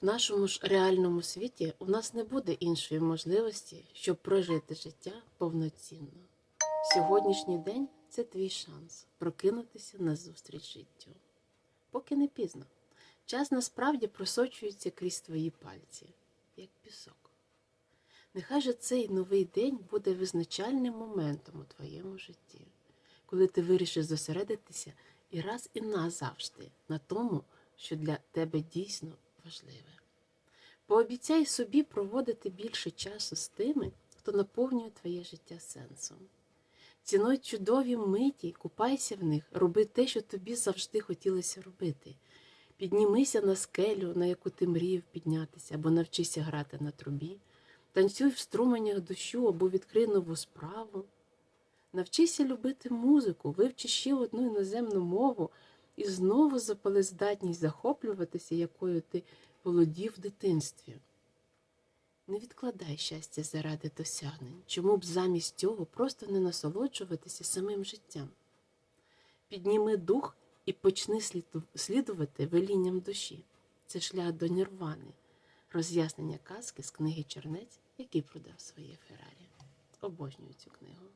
В нашому ж реальному світі у нас не буде іншої можливості, щоб прожити життя повноцінно. Сьогоднішній день це твій шанс прокинутися назустріч життю. Поки не пізно. Час насправді просочується крізь твої пальці, як пісок. Нехай же цей новий день буде визначальним моментом у твоєму житті, коли ти вирішиш зосередитися і раз і назавжди на тому, що для тебе дійсно важливе. Пообіцяй собі проводити більше часу з тими, хто наповнює твоє життя сенсом. Цінуй чудові миті, купайся в них, роби те, що тобі завжди хотілося робити. Піднімися на скелю, на яку ти мріяв піднятися, або навчися грати на трубі, танцюй в струменях дощу або відкрий нову справу. Навчися любити музику, вивчи ще одну іноземну мову і знову запали здатність захоплюватися, якою ти володів в дитинстві. Не відкладай щастя заради досягнень, чому б замість цього просто не насолоджуватися самим життям. Підніми дух і почни слідувати велінням душі. Це шлях до нірвани, роз'яснення казки з книги Чернець, який продав своє Феррарі. Обожнюю цю книгу.